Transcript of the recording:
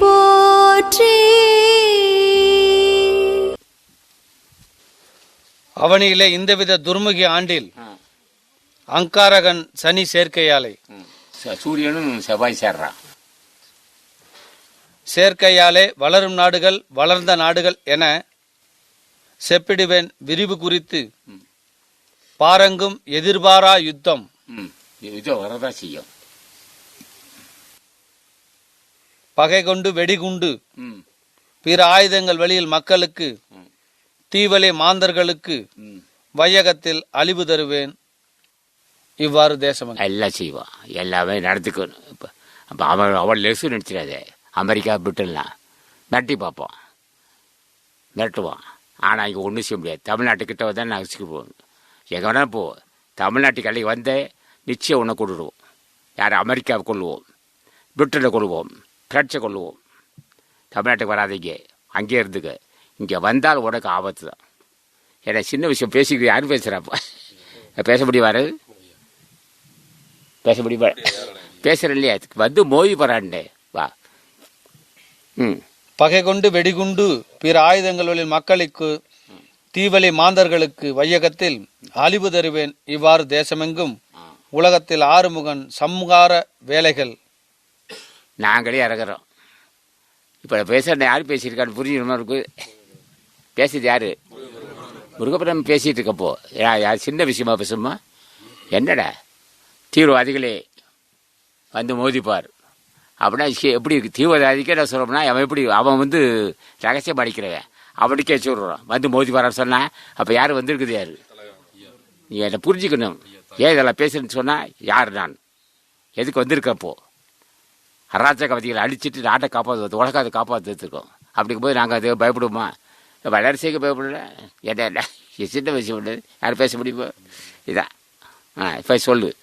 போற்றி. அவனியிலே இந்தவித துர்முகி ஆண்டில் அங்காரகன் சனி சேர்க்கையாலே. சூரியனும் செவ்வாய் சேர்றான் சேர்க்கையாலே வளரும் நாடுகள் வளர்ந்த நாடுகள் என செப்பிடுவேன் விரிவு குறித்து பாரங்கும் எதிர்பாரா யுத்தம். யுத்தம் வரதா செய்யும். பகை கொண்டு வெடிகுண்டு ம். பிற ஆயுதங்கள் வெளியில் மக்களுக்கு தீவலி மாந்தர்களுக்கு வையகத்தில் அழிவு தருவேன். இவ்வாறு தேசம் எல்லாம் செய்வான் எல்லாமே நடந்துக்கணும். இப்போ அப்போ அவன் அவன் லெசு நடிச்சிடாதே அமெரிக்கா பிரிட்டன்லாம். மிரட்டி பார்ப்போம். மிரட்டுவான் ஆனால் இங்கே ஒன்றும் செய்ய முடியாது. தமிழ்நாட்டுக்கிட்ட வந்தால் நாங்கள் வச்சுக்குவோம் எங்கே வேணாலும் போ தமிழ்நாட்டுக்கு அள்ளி வந்தே நிச்சயம் உன்னை கொண்டுடுவோம். யார்? அமெரிக்காவை கொள்ளுவோம் பிரிட்டனை கொள்ளுவோம் பிரான்ஸை கொள்ளுவோம். தமிழ்நாட்டுக்கு வராதீங்க. அங்கேயே இருந்துக்க. இங்கே வந்தால் உனக்கு ஆபத்து தான். ஏன்னா சின்ன விஷயம். பேசிக்கிட்டு யாரும் பேசுகிறாப்பா பேச முடியுவாரு பேச முடியுமா? பேசுகிறேன் இல்லையா வந்து மோதி போகிறான்டே வா. ம். பகை கொண்டு வெடிகுண்டு பிற ஆயுதங்கள் வெளியில் மக்களுக்கு தீவலி மாந்தர்களுக்கு வையகத்தில் அழிவு தருவேன். இவ்வாறு தேசமெங்கும் உலகத்தில் ஆறுமுகன் சம்ஹார வேலைகள் நாங்களே இறங்குறோம். இப்போ பேசுகிறேன் யார் பேசியிருக்கான்னு புரிஞ்சுக்கணுமா இருக்கு பேசுது யார்? முருகப்படம் பேசிகிட்டு இருக்கப்போ யார் சின்ன விஷயமா பேசுமா என்னடா? தீவிரவாதிகளே வந்து மோதிப்பார். அப்படின்னா எப்படி இருக்கு? தீவிரவாதிக்கே நான் சொல்லணும்னா அவன் எப்படி அவன் வந்து ரகசியம் அடிக்கிறவன் அவனுக்கே சொல்கிறான் வந்து மோதிப்பாரான்னு சொன்னால் அப்போ யார் வந்திருக்குது யார்? நீ என்னை புரிஞ்சுக்கணும். ஏன் இதெல்லாம் பேசுறேன்னு சொன்னால் யார் நான்? எதுக்கு வந்திருக்கப்போ? அராஜகவாதிகளை அழிச்சிட்டு நாட்டை காப்பாற்று உலகத்தை காப்பாற்றிருக்கோம் போய் நாங்கள் அது பயப்படுவோமா? வளர்ச்சிக்கு பயப்படல. என்ன என்ன? சின்ன விஷயம் இல்லை. யாரும் பேச முடியுமா? இதான். ஆ இப்போ சொல்லு.